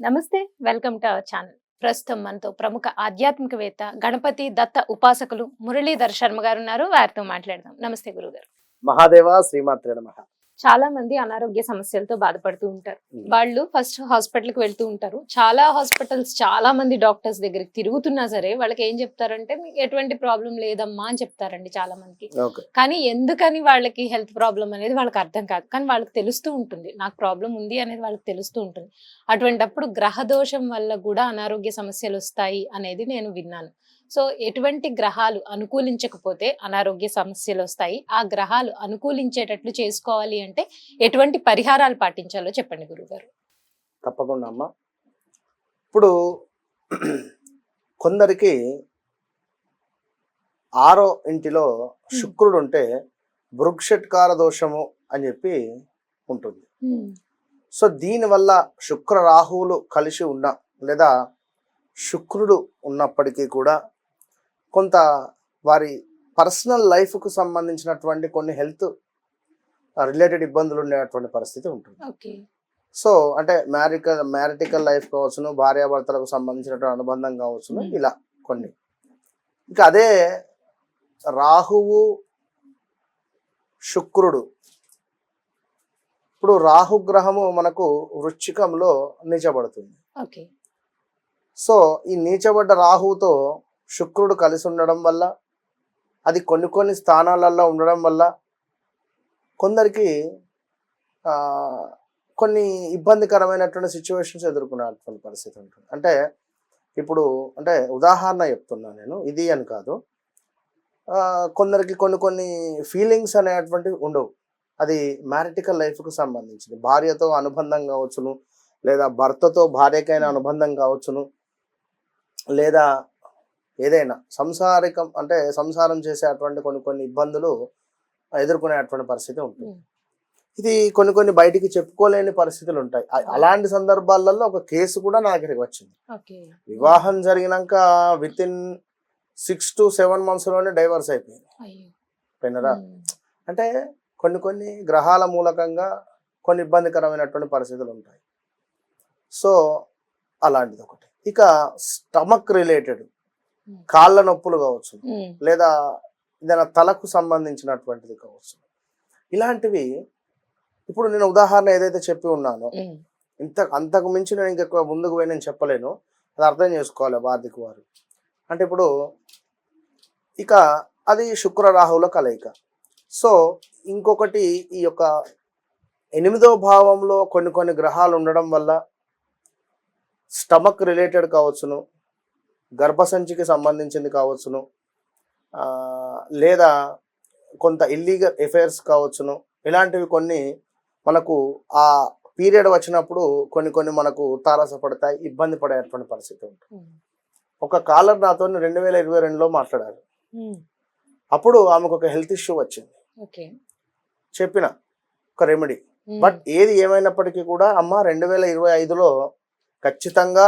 నమస్తే welcome to our channel. ప్రస్తుతం మనతో ప్రముఖ ఆధ్యాత్మికవేత్త గణపతి దత్త ఉపాసకులు మురళీధర్ శర్మ గారు ఉన్నారు. వారితో మాట్లాడదాం. నమస్తే గురుగారు. మహాదేవ శ్రీమాత్రే నమ. చాలా మంది అనారోగ్య సమస్యలతో బాధపడుతూ ఉంటారు. వాళ్ళు ఫస్ట్ హాస్పిటల్కి వెళ్తూ ఉంటారు. చాలా హాస్పిటల్స్ చాలా మంది డాక్టర్స్ దగ్గరికి తిరుగుతున్నా సరే వాళ్ళకి ఏం చెప్తారంటే మీకు ఎటువంటి ప్రాబ్లం లేదమ్మా అని చెప్తారండి చాలా మందికి. కానీ ఎందుకని వాళ్ళకి హెల్త్ ప్రాబ్లం అనేది వాళ్ళకి అర్థం కాదు. కానీ వాళ్ళకి తెలుస్తూ ఉంటుంది. నాకు ప్రాబ్లం ఉంది అనేది వాళ్ళకి తెలుస్తూ ఉంటుంది. అటువంటప్పుడు గ్రహ దోషం వల్ల కూడా అనారోగ్య సమస్యలు వస్తాయి అనేది నేను విన్నాను. సో ఎటువంటి గ్రహాలు అనుకూలించకపోతే అనారోగ్య సమస్యలు వస్తాయి. ఆ గ్రహాలు అనుకూలించేటట్లు చేసుకోవాలి అంటే ఎటువంటి పరిహారాలు పాటించాలో చెప్పండి గురుగారు తప్పకుండా అమ్మా. ఇప్పుడు కొందరికి ఆరో ఇంటిలో శుక్రుడు ఉంటే భృక్షట్కార దోషము అని చెప్పి ఉంటుంది. సో దీనివల్ల శుక్ర రాహువులు కలిసి ఉన్న లేదా శుక్రుడు ఉన్నప్పటికీ కూడా కొంత వారి పర్సనల్ లైఫ్కు సంబంధించినటువంటి కొన్ని హెల్త్ రిలేటెడ్ ఇబ్బందులు ఉండేటువంటి పరిస్థితి ఉంటుంది. ఓకే. సో అంటే మ్యారికల్ మ్యారిటికల్ లైఫ్ కావచ్చును భార్యాభర్తలకు సంబంధించినటువంటి అనుబంధం కావచ్చును. ఇలా కొన్ని. ఇంకా అదే రాహువు శుక్రుడు. ఇప్పుడు రాహుగ్రహము మనకు వృశ్చికంలో నీచబడుతుంది. ఓకే. సో ఈ నీచబడ్డ రాహువుతో శుక్రుడు కలిసి ఉండడం వల్ల అది కొన్ని కొన్ని స్థానాలలో ఉండడం వల్ల కొందరికి కొన్ని ఇబ్బందికరమైనటువంటి సిచ్యువేషన్స్ ఎదుర్కొనేటువంటి పరిస్థితి ఉంటుంది. అంటే ఇప్పుడు అంటే ఉదాహరణ చెప్తున్నా నేను ఇది అని కాదు. కొందరికి కొన్ని కొన్ని ఫీలింగ్స్ అనేటువంటివి ఉండవు. అది మ్యారిటికల్ లైఫ్కు సంబంధించింది. భార్యతో అనుబంధం కావచ్చును లేదా భర్తతో భార్యకైన అనుబంధం కావచ్చును లేదా ఏదైనా సంసారికం అంటే సంసారం చేసేటువంటి కొన్ని కొన్ని ఇబ్బందులు ఎదుర్కొనేటువంటి పరిస్థితి ఉంటుంది. ఇది కొన్ని కొన్ని బయటికి చెప్పుకోలేని పరిస్థితులు ఉంటాయి. అలాంటి సందర్భాలలో ఒక కేసు కూడా నా దగ్గరికి వచ్చింది. వివాహం జరిగినాక with in six to seven మంత్స్లోనే డైవర్స్ అయిపోయింది. పోయినరా. అంటే కొన్ని కొన్ని గ్రహాల మూలకంగా కొన్ని ఇబ్బందికరమైనటువంటి పరిస్థితులు ఉంటాయి. సో అలాంటిది ఒకటి. ఇక స్టమక్ రిలేటెడ్. కాళ్ళ నొప్పులు కావచ్చు. లేదా ఏదైనా తలకు సంబంధించినటువంటిది కావచ్చు. ఇలాంటివి ఇప్పుడు నేను ఉదాహరణ ఏదైతే చెప్పి ఉన్నానో. ఇంత అంతకు మించి నేను ఇంకెక్కువ ముందుకు పోయి నేను చెప్పలేను. అది అర్థం చేసుకోవాలి వార్ధిక వారు. అంటే ఇప్పుడు ఇక అది శుక్ర రాహువుల కలయిక. సో ఇంకొకటి ఈ యొక్క ఎనిమిదో భావంలో కొన్ని కొన్ని గ్రహాలు ఉండడం వల్ల స్టమక్ రిలేటెడ్ కావచ్చును గర్భసంచికి సంబంధించింది కావచ్చును. లేదా కొంత ఇల్లీగల్ ఎఫైర్స్ కావచ్చును. ఇలాంటివి కొన్ని మనకు ఆ పీరియడ్ వచ్చినప్పుడు కొన్ని కొన్ని మనకు తారసపడతాయి ఇబ్బంది పడేటువంటి పరిస్థితి ఉంటుంది. ఒక కాలర్ నాతో రెండు వేల ఇరవై రెండులో మాట్లాడారు. అప్పుడు ఆమెకు ఒక హెల్త్ ఇష్యూ వచ్చింది. చెప్పిన ఒక రెమెడీ. బట్ ఏది ఏమైనప్పటికీ కూడా అమ్మ రెండు వేల ఇరవై ఐదులో ఖచ్చితంగా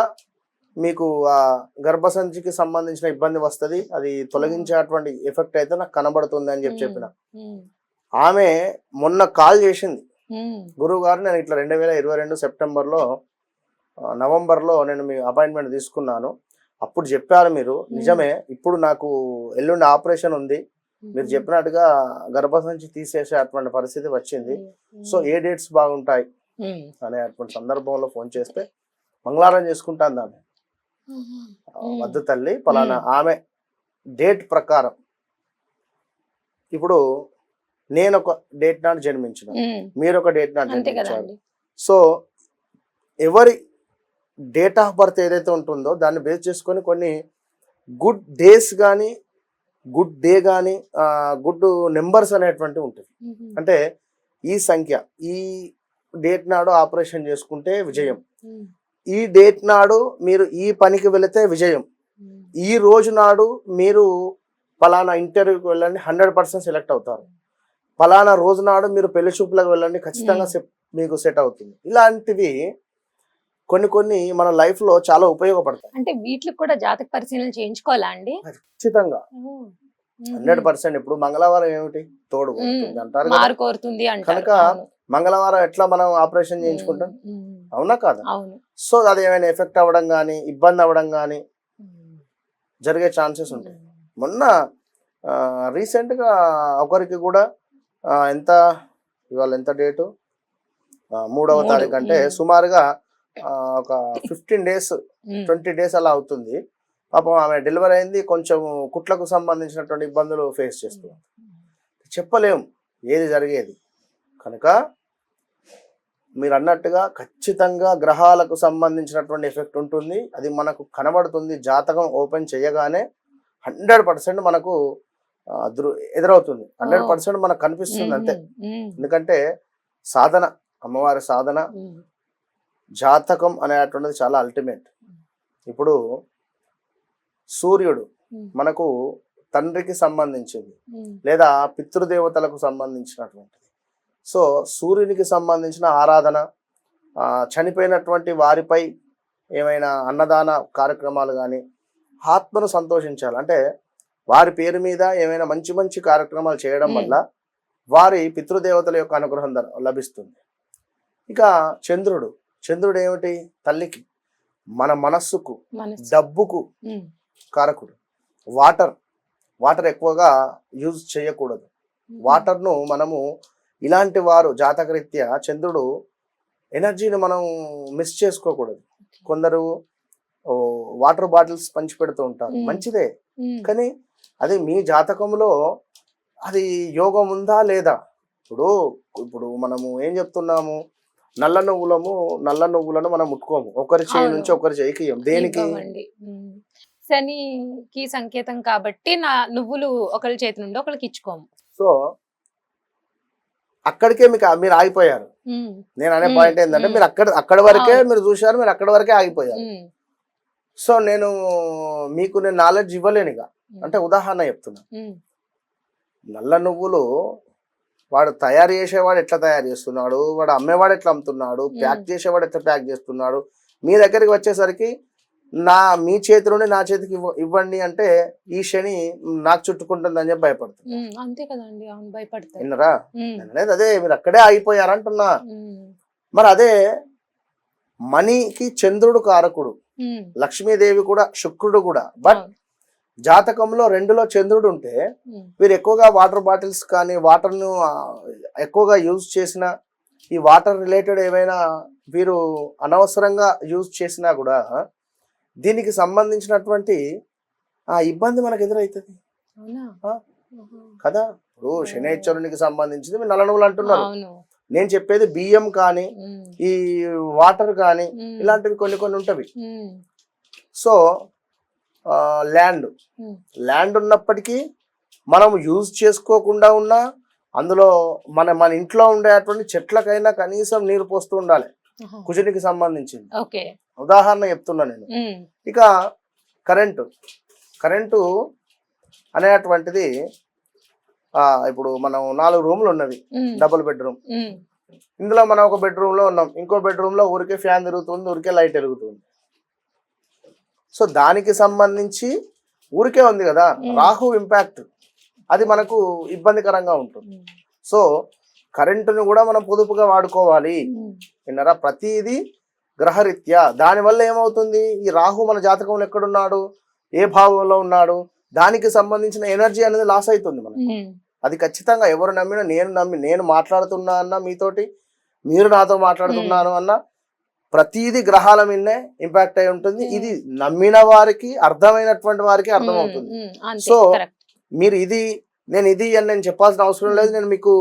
మీకు ఆ గర్భసంచికి సంబంధించిన ఇబ్బంది వస్తుంది అది తొలగించేటువంటి ఎఫెక్ట్ అయితే నాకు కనబడుతుంది అని చెప్పి చెప్పిన. ఆమె మొన్న కాల్ చేసింది. గురువు గారు నేను ఇట్లా రెండు వేల ఇరవై రెండు సెప్టెంబర్లో నవంబర్లో నేను మీ అపాయింట్మెంట్ తీసుకున్నాను అప్పుడు చెప్పారు మీరు నిజమే ఇప్పుడు నాకు ఎల్లుండి ఆపరేషన్ ఉంది మీరు చెప్పినట్టుగా గర్భసంచి తీసేసే అటువంటి పరిస్థితి వచ్చింది. సో ఏ డేట్స్ బాగుంటాయి. అనే అటువంటి సందర్భంలో ఫోన్ చేస్తే మంగళవారం చేసుకుంటాను ఉమ్. వద్దు తల్లి పలానా. ఆమె డేట్ ప్రకారం ఇప్పుడు నేను ఒక డేట్ నాడు జన్మించిన. మీరు ఒక డేట్ నాడు జన్మించారు సో ఎవరి డేట్ ఆఫ్ బర్త్ ఏదైతే ఉంటుందో దాన్ని బేస్ చేసుకొని కొన్ని గుడ్ డేస్ కానీ గుడ్ డే కానీ గుడ్ నెంబర్స్ అనేటువంటివి ఉంటాయి ఉమ్. అంటే ఈ సంఖ్య ఈ డేట్ నాడు ఆపరేషన్ చేసుకుంటే విజయం. ఈ డేట్ నాడు మీరు ఈ పనికి వెళితే విజయం. ఈ రోజు నాడు మీరు పలానా ఇంటర్వ్యూకి వెళ్ళండి హండ్రెడ్ పర్సెంట్ సెలెక్ట్ అవుతారు. పలానా రోజు నాడు మీరు పెళ్ళి చూపులకు వెళ్ళండి ఖచ్చితంగా మీకు సెట్ అవుతుంది. ఇలాంటివి కొన్ని కొన్ని మన లైఫ్లో చాలా ఉపయోగపడతాయి. అంటే వీటికి కూడా జాతక పరిశీలన చేయించుకోవాలా అండి? ఖచ్చితంగా. హండ్రెడ్ పర్సెంట్ ఇప్పుడు మంగళవారం ఏమిటి? తోడు అంటారు కనుక. మంగళవారం ఎట్లా మనం ఆపరేషన్ చేయించుకుంటాం? అవునా కాదా? సో అది ఏమైనా ఎఫెక్ట్ అవ్వడం కానీ ఇబ్బంది అవ్వడం కానీ జరిగే ఛాన్సెస్ ఉంటాయి. మొన్న రీసెంట్గా ఒకరికి కూడా ఎంత ఇవాళ ఎంత డేటు? మూడవ మూడు, తారీఖు అంటే. సుమారుగా ఒక ఫిఫ్టీన్ డేస్ ట్వంటీ డేస్ అలా అవుతుంది. పాపం ఆమె డెలివరీ అయింది కొంచెం కుట్లకు సంబంధించినటువంటి ఇబ్బందులు ఫేస్ చేస్తుంది. చెప్పలేం ఏది జరిగేది. కనుక మీరు అన్నట్టుగా ఖచ్చితంగా గ్రహాలకు సంబంధించినటువంటి ఎఫెక్ట్ ఉంటుంది. అది మనకు కనబడుతుంది. జాతకం ఓపెన్ చేయగానే హండ్రెడ్ పర్సెంట్ మనకు ఎదురవుతుంది. హండ్రెడ్ పర్సెంట్ మనకు కనిపిస్తుంది అంతే. ఎందుకంటే సాధన అమ్మవారి సాధన జాతకం అనేటువంటిది చాలా అల్టిమేట్ ఇప్పుడు సూర్యుడు మనకు తండ్రికి సంబంధించింది లేదా పితృదేవతలకు సంబంధించినటువంటిది సో సూర్యునికి సంబంధించిన ఆరాధన చనిపోయినటువంటి వారిపై ఏమైనా అన్నదాన కార్యక్రమాలు కానీ ఆత్మను సంతోషించాలి. అంటే వారి పేరు మీద ఏమైనా మంచి మంచి కార్యక్రమాలు చేయడం. వల్ల వారి పితృదేవతల యొక్క అనుగ్రహం లభిస్తుంది. ఇక చంద్రుడు చంద్రుడు ఏమిటి? తల్లికి మన మనస్సుకు మనసు డబ్బుకు కారకుడు. వాటర్ వాటర్ ఎక్కువగా యూజ్ చేయకూడదు. వాటర్ను మనము ఇలాంటి వారు జాతకరీత్యా చంద్రుడు ఎనర్జీని మనం మిస్ చేసుకోకూడదు. కొందరు వాటర్ బాటిల్స్ పంచి పెడుతూ ఉంటారు. మంచిదే. కానీ అది మీ జాతకంలో అది యోగం ఉందా లేదా? ఇప్పుడు ఇప్పుడు మనము ఏం చెప్తున్నాము? నల్ల నువ్వులము నల్ల నువ్వులను మనం ముట్టుకోము. ఒకరి చేయి. నుంచి ఒకరి చేయికి. దేనికి. శనికి సంకేతం కాబట్టి నా నువ్వులు ఒకరి చేతి నుండి ఒకరికి ఇచ్చుకోము. సో అక్కడికే మీకు మీరు ఆగిపోయారు. నేను అనే. పాయింట్ ఏంటంటే. మీరు అక్కడ అక్కడ వరకే. మీరు చూశారు మీరు అక్కడ వరకే ఆగిపోయారు. సో నేను మీకు నేను నాలెడ్జ్ ఇవ్వలేను ఇక. అంటే ఉదాహరణ చెప్తున్నా. నల్ల నువ్వులు వాడు తయారు చేసేవాడు ఎట్లా తయారు చేస్తున్నాడు? వాడు అమ్మేవాడు ఎట్లా అమ్ముతున్నాడు? ప్యాక్ చేసేవాడు ఎట్లా ప్యాక్ చేస్తున్నాడు? మీ దగ్గరికి వచ్చేసరికి నా మీ చేతి నుండి నా చేతికి ఇవ్వ- ఇవ్వండి అంటే ఈ శని నాకు చుట్టుకుంటుందని చెప్పి భయపడుతుంది. అంతే కదండి అవును విన్నరా? అనేది అదే మీరు అక్కడే ఆగిపోయారంటున్నా. మరి అదే మనీకి చంద్రుడు కారకుడు లక్ష్మీదేవి కూడా శుక్రుడు కూడా. బట్. జాతకంలో రెండులో చంద్రుడు ఉంటే ఉమ్, వీరు ఎక్కువగా వాటర్ బాటిల్స్ కానీ వాటర్ను ఆ, ఎక్కువగా యూజ్ చేసిన ఈ వాటర్ రిలేటెడ్ ఏమైనా వీరు అనవసరంగా యూజ్ చేసినా కూడా దీనికి సంబంధించినటువంటి ఆ ఇబ్బంది మనకు ఎదురవుతుంది. కదా? ఇప్పుడు శనేశ్వరునికి సంబంధించింది మీరు నల్ల నువ్వులు అంటున్నారు. నేను చెప్పేది బియ్యం కానీ ఈ వాటర్ కానీ ఇలాంటివి కొన్ని కొన్ని ఉంటవి. So land. ల్యాండ్ ఉన్నప్పటికీ మనం యూజ్ చేసుకోకుండా ఉన్నా అందులో మన మన ఇంట్లో ఉండేటువంటి చెట్లకైనా కనీసం నీరు పోస్తూ ఉండాలి. కుజునికి సంబంధించింది. ఓకే. ఉదాహరణ చెప్తున్నా నేను. ఇక కరెంటు. కరెంటు అనేటువంటిది ఆ, ఇప్పుడు మనం నాలుగు రూములు ఉన్నవి. Double bedroom. ఇందులో మనం ఒక బెడ్రూమ్లో ఉన్నాం. ఇంకో బెడ్రూమ్లో ఊరికే ఫ్యాన్ తిరుగుతుంది ఊరికే లైట్ వెలుగుతుంది. సో దానికి సంబంధించి ఊరికే ఉంది కదా. రాహు ఇంపాక్ట్. అది మనకు ఇబ్బందికరంగా ఉంటుంది. సో కరెంటుని కూడా మనం పొదుపుగా వాడుకోవాలి. ఉమ్, విన్నారా? ప్రతిదీ గ్రహరీత్యా. దానివల్ల ఏమవుతుంది? ఈ రాహు మన జాతకంలో ఎక్కడున్నాడు? ఏ భావంలో ఉన్నాడు? దానికి సంబంధించిన ఎనర్జీ అనేది లాస్ అవుతుంది మనకు. ఉమ్, అది ఖచ్చితంగా ఎవరు నమ్మినా నేను నమ్మి నేను మాట్లాడుతున్నా అన్న మీతోటి మీరు నాతో మాట్లాడుతున్నాను అన్న ప్రతిదీ గ్రహాల మీదనే ఇంపాక్ట్ అయి ఉంటుంది. Hmm. ఇది నమ్మిన వారికి అర్థమైనటువంటి వారికి అర్థమవుతుంది. కరెక్ట్ మీరు ఇది నేను ఇది అని నేను చెప్పాల్సిన అవసరం లేదు. నేను మీకు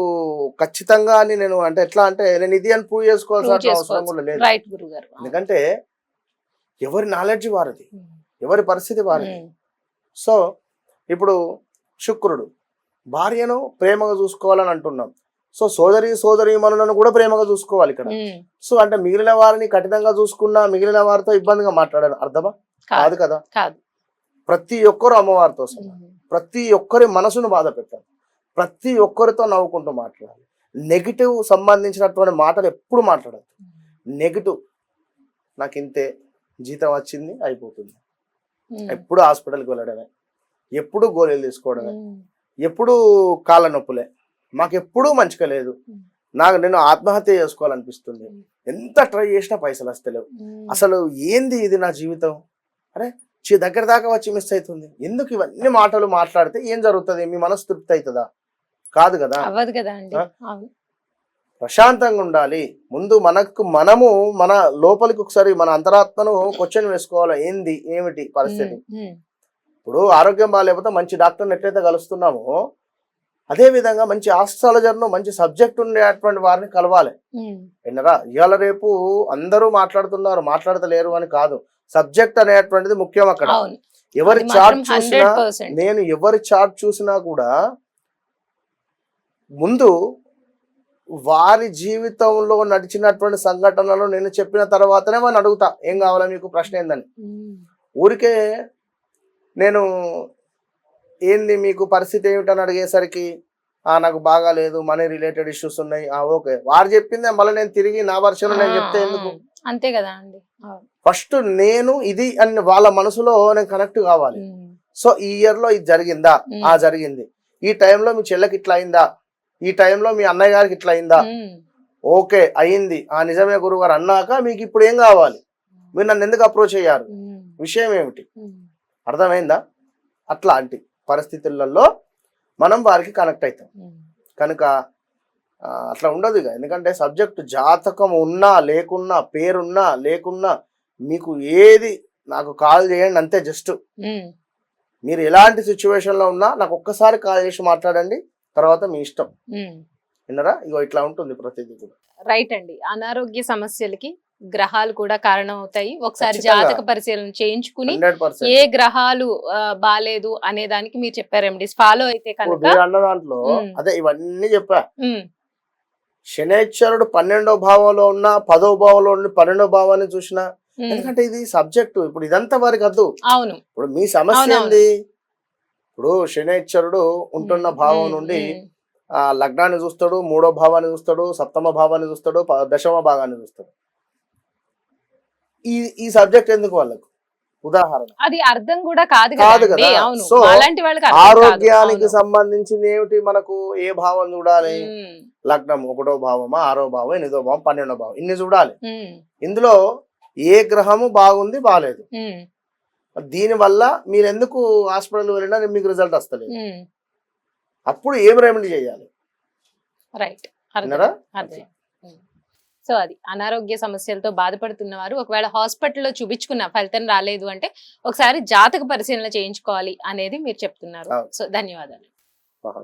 ఖచ్చితంగా అని నేను అంటే ఎట్లా అంటే నేను ఇది అని ప్రూవ్ చేసుకోవాల్సిన అవసరం కూడా లేదు. ఎందుకంటే ఎవరి నాలెడ్జ్ వారిది. ఎవరి పరిస్థితి వారిది. సో ఇప్పుడు శుక్రుడు భార్యను ప్రేమగా చూసుకోవాలని అంటున్నాం. సో సోదరి సోదరి మనులను కూడా ప్రేమగా చూసుకోవాలి ఇక్కడ. సో అంటే మిగిలిన వారిని కఠినంగా చూసుకున్నా మిగిలిన వారితో ఇబ్బందిగా మాట్లాడాలి. అర్థమా? కాదు. కాదు కదా? కాదు. ప్రతి ఒక్కరు అమ్మవారితో సమానం. ప్రతి ఒక్కరి మనసును బాధ పెట్టాలి. ప్రతి ఒక్కరితో నవ్వుకుంటూ మాట్లాడాలి. నెగిటివ్ సంబంధించినటువంటి మాటలు ఎప్పుడు మాట్లాడదు నెగిటివ్. నాకు ఇంతే జీతం వచ్చింది అయిపోతుంది. ఎప్పుడు హాస్పిటల్కి వెళ్ళడమే. ఎప్పుడు గోళీలు తీసుకోవడమే. ఎప్పుడు కాళ్ళ నొప్పులే. మాకు ఎప్పుడూ మంచిగా లేదు. నాకు నేను ఆత్మహత్య చేసుకోవాలనిపిస్తుంది. ఎంత ట్రై చేసినా పైసలు వస్తలేవు. అసలు ఏంది ఇది నా జీవితం? అరే చి దగ్గర దాకా వచ్చి మిస్ అవుతుంది ఎందుకు ఇవన్నీ మాటలు మాట్లాడితే ఏం జరుగుతుంది? మీ మనసు తృప్తి అవుతుందా కాదు కదా. అవ్వదు కదా అండి. ఆ? అవును. ప్రశాంతంగా ఉండాలి. ముందు మనకు మనము మన లోపలికి ఒకసారి మన అంతరాత్మను క్వశ్చన్ వేసుకోవాలి? ఏంది? ఏమిటి పరిస్థితి? ఇప్పుడు ఆరోగ్యం బాగాలేకపోతే మంచి డాక్టర్ని ఎట్లయితే కలుస్తున్నామో అదే విధంగా మంచి ఆస్ట్రాలజర్ను మంచి సబ్జెక్ట్ ఉండేటువంటి వారిని కలవాలి. ఉమ్, విన్నరా ఇవాళ రేపు అందరూ మాట్లాడుతున్నారు మాట్లాడతలేరు అని కాదు. సబ్జెక్ట్ అనేటువంటిది ముఖ్యం అక్కడ. ఎవరి చార్ట్ చూసినా 100%. నేను ఎవరి చార్ట్ చూసినా కూడా ముందు వారి జీవితంలో నడిచినటువంటి సంఘటనలు నేను చెప్పిన తర్వాతనే వాడిని అడుగుతా ఏం కావాలా మీకు? ప్రశ్న ఏందని. ఊరికే నేను ఏంది మీకు పరిస్థితి ఏమిటని అడిగేసరికి ఆ నాకు బాగాలేదు మనీ రిలేటెడ్ ఇష్యూస్ ఉన్నాయి ఆ ఓకే. వారు చెప్పిందే మళ్ళీ నేను తిరిగి నా వర్షన్ నేను చెప్తే ఎందుకు? అంతే కదా అండి. ఫస్ట్ నేను ఇది అని వాళ్ళ మనసులో నేను కనెక్ట్ కావాలి. సో ఈ ఇయర్లో ఇది జరిగిందా? ఆ జరిగింది. ఈ టైంలో మీ చెల్లెకి ఇట్లా అయిందా? ఈ టైంలో మీ అన్నయ్య గారికి ఇట్లా అయిందా? ఓకే అయింది. ఆ నిజమే గురువు గారు అన్నాక మీకు ఇప్పుడు ఏం కావాలి? మీరు నన్ను ఎందుకు అప్రోచ్ అయ్యారు? విషయం ఏమిటి? అర్థమైందా? అట్లాంటి పరిస్థితులలో మనం వారికి కనెక్ట్ అవుతాం. కనుక అట్లా ఉండదు ఇక ఎందుకంటే సబ్జెక్ట్ జాతకం ఉన్నా లేకున్నా పేరున్నా లేకున్నా మీకు ఏది నాకు కాల్ చేయండి అంతే జస్ట్. మీరు ఎలాంటి situation లో ఉన్నా నాకు ఒక్కసారి కాల్ చేసి మాట్లాడండి తర్వాత మీ ఇష్టం. విన్నరా ఇగో ఇట్లా ఉంటుంది ప్రతిదీ కూడా రైట్ అండి అనారోగ్య సమస్యలకి గ్రహాలు కూడా కారణం అవుతాయి ఒకసారి. జాతక పరిశీలన చేయించుకుని ఏ గ్రహాలు ఆ, బాలేదు అనే దానికి మీరు చెప్పారు ఫాలో అయితే కనుక అన్న దాంట్లో. అదే ఇవన్నీ చెప్పా శనేశ్వరుడు పన్నెండో భావంలో ఉన్న పదో భావంలో ఉండి పన్నెండో భావాన్ని చూసిన. ఎందుకంటే ఇది సబ్జెక్టు. ఇప్పుడు ఇదంతా వారికి వద్దు అవును. ఇప్పుడు మీ సమస్య. ఏంది? ఇప్పుడు శనేశ్వరుడు ఉంటున్న భావం నుండి ఆ లగ్నాన్ని చూస్తాడు మూడో భావాన్ని చూస్తాడు సప్తమ భావాన్ని చూస్తాడు దశమ భాగాన్ని చూస్తాడు. ఈ ఈ సబ్జెక్ట్ ఎందుకు వాళ్ళకు? ఉదాహరణ. అది అర్థం కూడా కాదు కాదు కదా. సో. ఆరోగ్యానికి. సంబంధించింది ఏమిటి మనకు? ఏ భావం చూడాలి? లగ్నం ఒకటో భావమా ఆరో భావం ఎనిమిదో భావం పన్నెండో భావం. ఇన్ని చూడాలి. ఇందులో ఏ గ్రహము బాగుంది బాగాలేదు ఉమ్, దీని వల్ల మీరు ఎందుకు హాస్పిటల్ వెళ్ళినా మీకు రిజల్ట్ వస్తలేదు. అప్పుడు ఏం రెమెడీ చేయాలి? రైట్ సో అది అనారోగ్య సమస్యలతో బాధపడుతున్న వారు ఒకవేళ హాస్పిటల్లో చూపించుకున్న ఫలితం రాలేదు అంటే ఒకసారి జాతక పరిశీలన చేయించుకోవాలి అనేది మీరు చెప్తున్నారు. సో ధన్యవాదాలు.